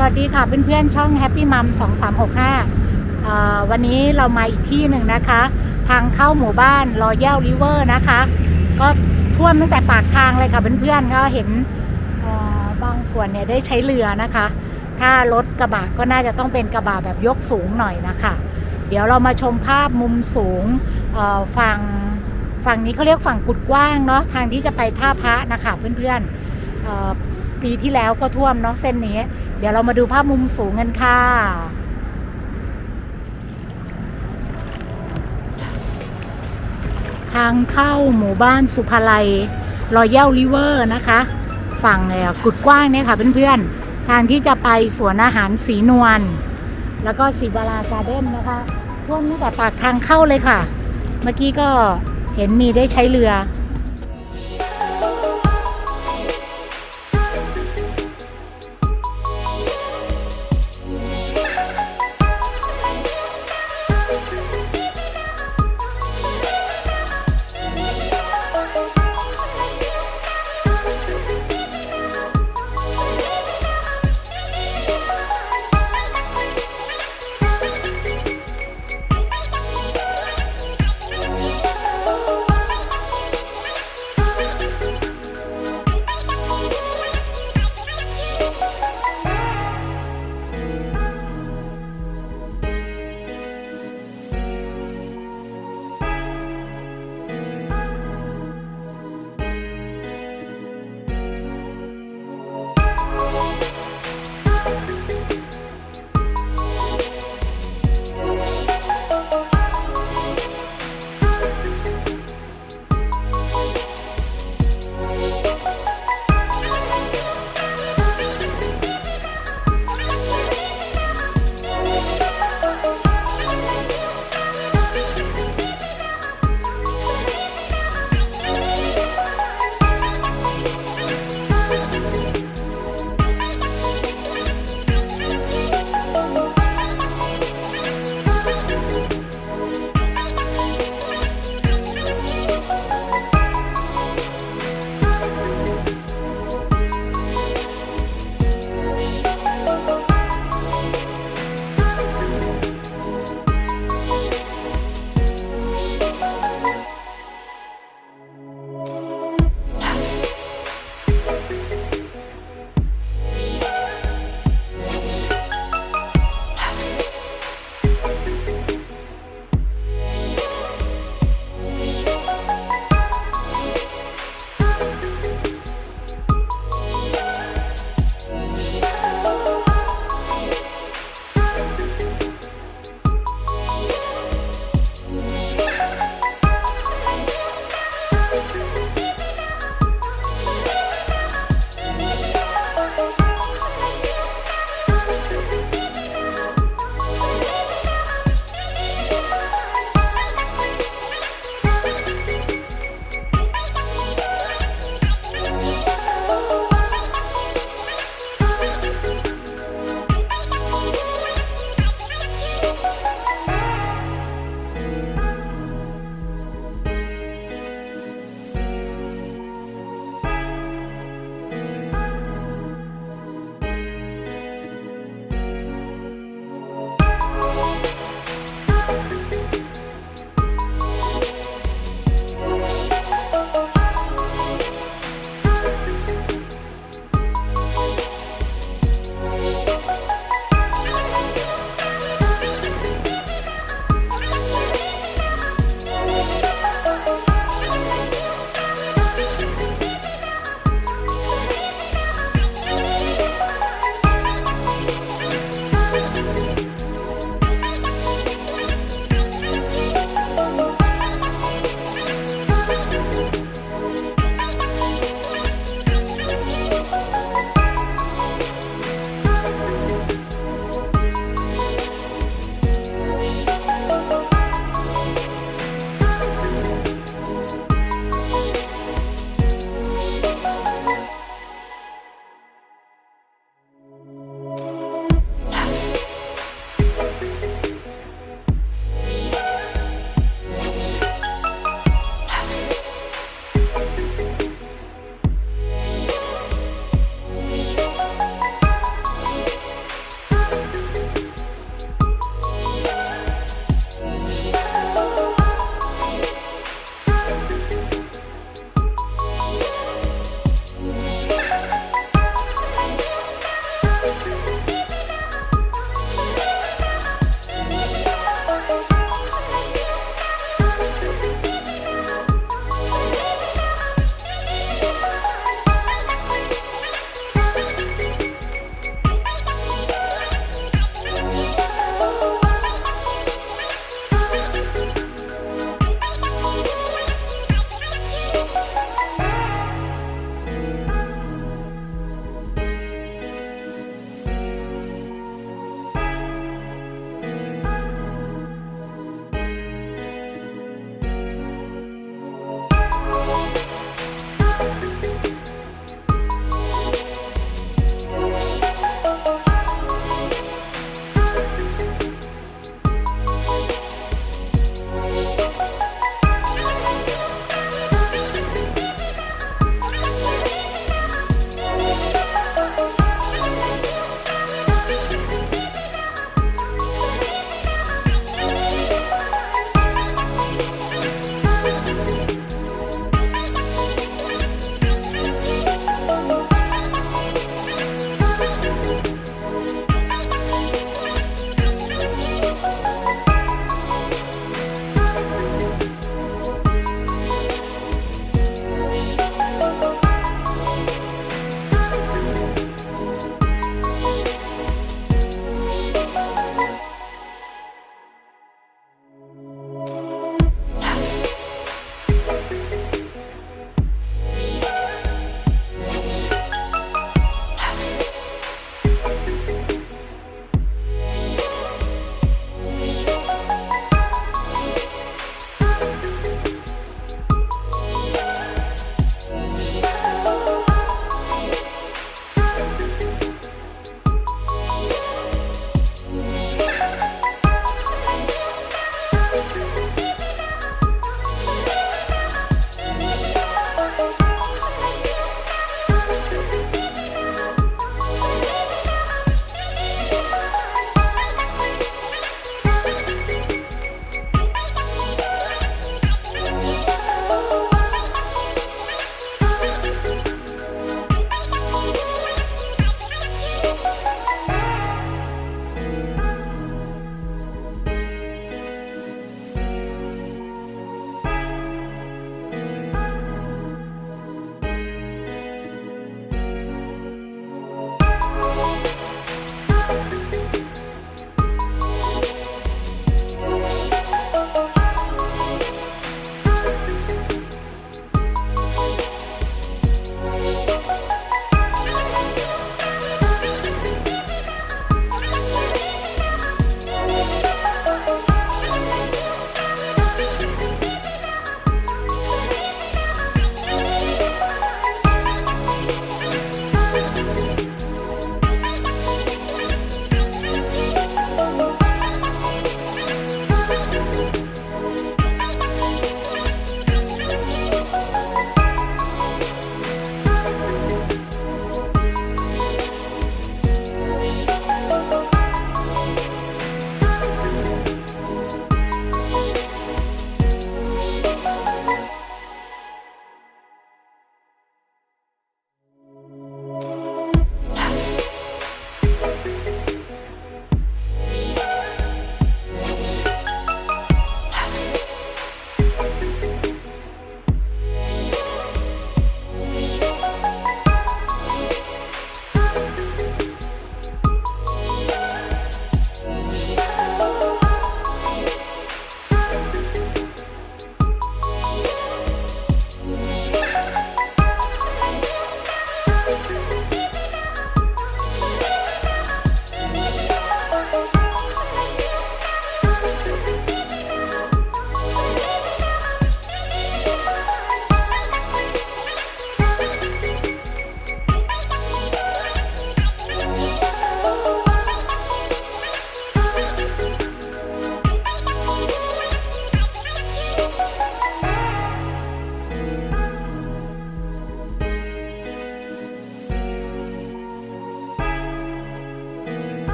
สวัสดีค่ะเพื่อนๆช่อง Happy Mom 2365 วันนี้เรามาอีกที่หนึ่งนะคะ ทางเข้าหมู่บ้านรอยัลริเวอร์นะคะ ก็ท่วมตั้งแต่ปากทางเลยค่ะเพื่อนๆก็เห็นบางส่วนเนี่ยได้ใช้เรือนะคะ ถ้ารถกระบะก็น่าจะต้องเป็นกระบะแบบยกสูงหน่อยนะคะ เดี๋ยวเรามาชมภาพมุมสูงฝั่งฝั่งนี้เขาเรียกฝั่งกุดกว้างเนาะทางที่จะไปท่าพระนะคะเพื่อนๆเอ่อ ปีที่แล้วก็ท่วมเนาะเส้นนี้ เดี๋ยวเรามาดูภาพมุมสูงกันค่ะทางเข้าหมู่บ้านสุภาลัยรอยัลริเวอร์นะคะ ฝั่งเนี่ยกุดกว้างเนี่ยค่ะเพื่อนๆ ทางที่จะไปสวนอาหารสีนวลแล้วก็สีบาราการ์เด้นนะคะท่วมตั้งแต่ปากทางเข้าเลยค่ะ เมื่อกี้ก็เห็นมีได้ใช้เรือ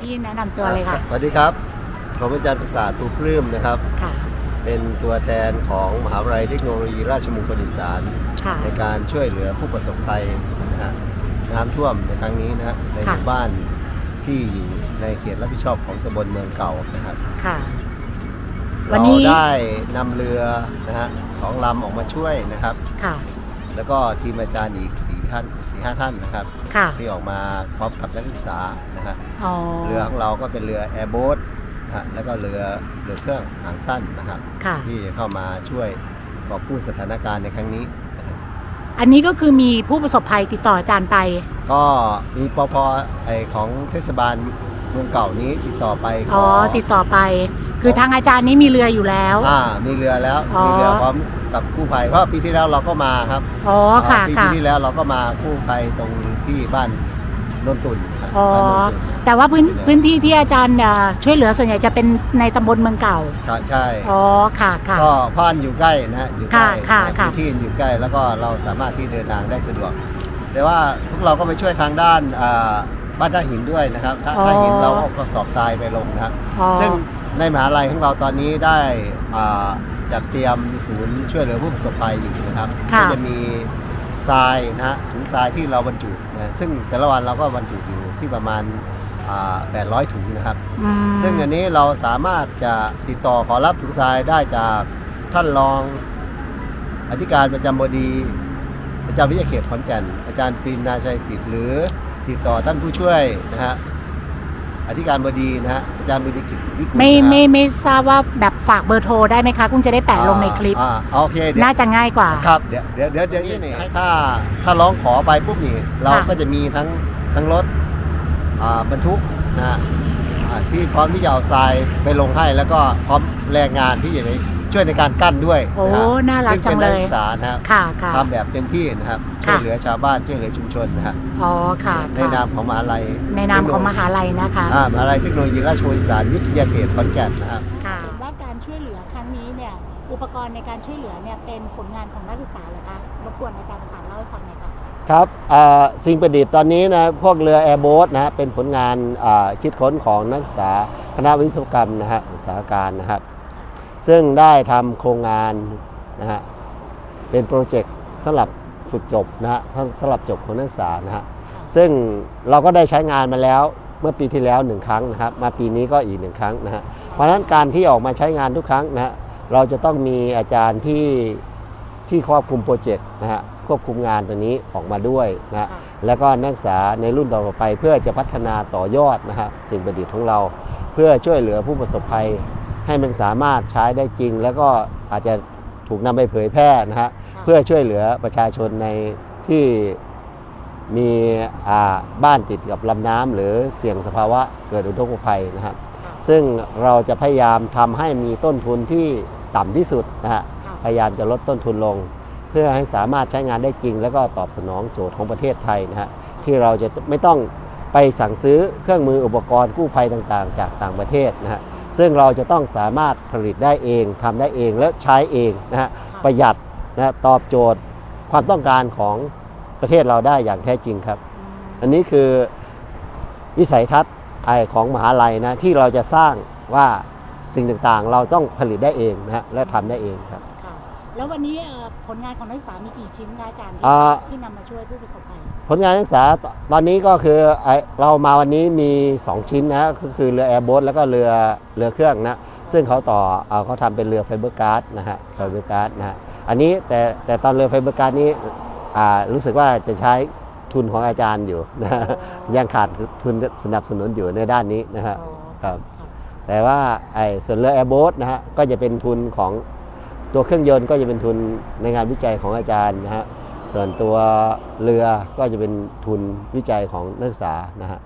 พี่แนะนำตัวเลยค่ะ สวัสดีครับ ผมอาจารย์ประสาทภูปลื้มนะครับ ค่ะ เป็นตัวแทนของมหาวิทยาลัยเทคโนโลยีราชมงคลอีสานค่ะ ในการช่วยเหลือผู้ประสบภัยนะฮะน้ำท่วมในครั้งนี้นะฮะในหค่ะมู่บ้านที่อยู่ในเขตรับผิดชอบของตำบลเมืองเก่านะครับ ค่ะ วันเรานี้ ได้นำเรือนะฮะสองลำออกมาช่วยนะครับ ค่ะ แล้วก็ทีมอาจารย์อีกสี่ท่านสี่ห้าท่านนะครับค่ะ ที่ออกมาพร้อมกับนักศึกษานะฮะอ๋อ เรือของเราก็เป็นเรือแอร์โบ๊ทนะฮะแล้วก็เรือเรือเครื่องหางสั้นนะครับ ค่ะ ที่เข้ามาช่วยบอกกู้สถานการณ์ในครั้งนี้นะครับอันนี้ก็คือมีผู้ประสบภัยติดต่ออาจารย์ไป ก็มีปพไอของเทศบาล เมืองเก่านี้ติดต่อไปขอ๋อติดต่อไป คือทางอาจารย์นี้มีเรืออยู่แล้ว อ่ามีเรือแล้วอ๋อ มีเรือพร้อมกับกู้ภัยเพราะปีที่แล้วเราก็มาครับอ๋อค่ะปีค่ะที่แล้วเราก็มากู้ภัยตรงที่บ้านนนตุนครับอ๋อบ้านโนนตุนแต่ว่าพื้นพื้นที่ที่อาจารย์เอ่อช่วยเหลือส่วนใหญ่จะเป็นในตำบลเมืองเก่าครับใช่ อ๋อค่ะค่ะ ก็พ่านอยู่ใกล้นะฮะอยู่ใกล้ค่ะค่ะพื้นที่อยู่ใกล้ แล้วก็เราสามารถที่เดินทางได้สะดวก แต่ว่าพวกเราก็ไปช่วยทางด้านอ่า บ้านท่าหินด้วยนะครับท่าอ๋อท่าหินเราเอากระสอบทรายไปลงนะครับอ๋อ ซึ่งในมหาลัยของเราตอนนี้ได้อ่าจัดเตรียมศูนย์ช่วยเหลือผู้ประสบภัยอยู่นะครับค่ะ ก็จะมีทรายนะฮะถุงทรายที่เราบรรจุนะซึ่งแต่ละวันเราก็บรรจุอยู่ที่ประมาณอ่า800 ถุงนะครับ อืม ซึ่งอันนี้เราสามารถจะติดต่อขอรับถุงทรายได้จากท่านรองอธิการประจำบดี ประจำวิทยาเขตขอนแก่น อาจารย์ปรีนนาชัยศิษย์หรือ ติดต่อท่านผู้ช่วยนะฮะอธิการบดีนะฮะอาจารย์บดีกิจวิกุลไม่นะฮะไม่ไม่ทราบว่าแบบฝากเบอร์โทรได้ไหมคะกุ้งจะได้แปะลงในคลิป อ่าอ่าโอเคเดี๋ยว น่าจะง่ายกว่า ครับเดี๋ยวเดี๋ยวเดี๋ยวเดี๋ยวนี่นี่ถ้าถ้าร้องขอไปปุ๊บนี่เราค่ะก็จะมีทั้งทั้งรถอ่าบรรทุกนะฮะอ่าที่พร้อมที่จะเอาทรายไปลงให้แล้วก็พร้อมแรงงานที่จะไปช่วยในการกั้นด้วยโอ้นะฮะน่ารักซึ่งจัเป็งนเลนักย ศึกษานะครับค่ะค่ะ ทำแบบเต็มที่นะครับช่ค่ะ วยเหลือชาวบ้านช่วยเหลือชุมชนนะฮะ อ๋อค่ะในค่ะนามของมหาลัยในนามของมหาลัยนะคะอ่ามหาลัยเทคโนโลยีราชมงคลอีสานวิทยาเขตขอนแก่นนะครับค่ะว่าการช่วยเหลือครั้งนี้เนี่ยอุปกรณ์ในการช่วยเหลือเนี่ยเป็นผลงานของนักศึกษาเหรอคะรบกวนอาจารย์ประสานเล่าให้ฟังหน่อยค่ะครับอ่าสิ่งประดิษฐ์ตอนนี้นะพวกเรือแอร์โบ๊ทนะฮะเป็นผลงานอ่าคิดค้นของนักศึกษาคณะวิศวกรรมนะฮะอุตสาหการนะครับ ซึ่งได้ทำโครงงานนะฮะเป็นโปรเจกต์สำหรับ ฝึกจบนะฮะสำหรับจบของนักศึกษานะฮะซึ่งเราก็ได้ใช้งานมาแล้วเมื่อปีที่แล้วหนึ่งครั้งนะครับมาปีนี้ก็อีกหนึ่งครั้งนะฮะเพราะฉะนั้นการที่ออกมาใช้งานทุกครั้งนะฮะเราจะต้องมีอาจารย์ที่ที่ควบคุมโปรเจกต์นะฮะควบคุมงานตัวนี้ออกมาด้วยนะฮะแล้วก็นักศึกษาในรุ่นต่อไป เพื่อจะพัฒนาต่อยอดนะครับสิ่งประดิษฐ์ของเรา เพื่อช่วยเหลือผู้ประสบภัย ให้มันสามารถใช้ได้จริง แล้วก็อาจจะ ถูกนำไปเผยแพร่นะฮะเพื่อช่วยเหลือประชาชนในที่มีอ่าบ้านติดกับลำน้ำหรือเสี่ยงสภาวะเกิดอุทกภัยนะครับ ซึ่งเราจะพยายามทำให้มีต้นทุนที่ต่ำที่สุดนะฮะพยายามจะลดต้นทุนลง เพื่อให้สามารถใช้งานได้จริง แล้วก็ตอบสนองโจทย์ของประเทศไทยนะฮะที่เราจะไม่ต้องไปสั่งซื้อเครื่องมืออุปกรณ์กู้ภัยต่างๆ จากต่างประเทศนะฮะ ซึ่งเราจะต้องสามารถผลิตได้เองทำได้เองและใช้เองนะฮะประหยัดนะฮะตอบโจทย์ความต้องการของประเทศเราได้อย่างแท้จริงครับ อันนี้คือวิสัยทัศน์ไอของมหาลัยนะที่เราจะสร้างว่าสิ่งต่างๆ เราต้องผลิตได้เองนะฮะและทำได้เองครับค่ะ แล้ววันนี้เอ่อผลงานของนักศึกษามีกี่ชิ้นคะอาจารย์ที่อ่า ที่นำมาช่วยผู้ประสบภัยผลงานนักศึกษาตตอนนี้ก็คือไอ้เรามาวันนี้มี 2 ชิ้นนะก็คือเรือแอร์โบ๊ทแล้วก็เรือเรือเครื่องนะซึ่งเขาต่อเอาเขาทำเป็นเรือไฟเบอร์การ์ดนะฮะไฟเบอร์การ์ดนะฮะอันนี้แต่แต่ตอนเรือไฟเบอร์การ์ดนี้อ่ารู้สึกว่าจะใช้ทุนของอาจารย์อยู่นะฮะอ๋อยังขาดทุนสนับสนุนอยู่ในด้านนี้นะฮะ อ๋อครับ แต่ว่าไอ้ส่วนเรือแอร์โบ๊ทนะฮะก็จะเป็นทุนของ ตัวเครื่องยนต์ก็จะเป็นทุนในงานวิจัยของอาจารย์นะฮะส่วนตัวเรือก็จะเป็นทุนวิจัยของนักศึกษานะฮะ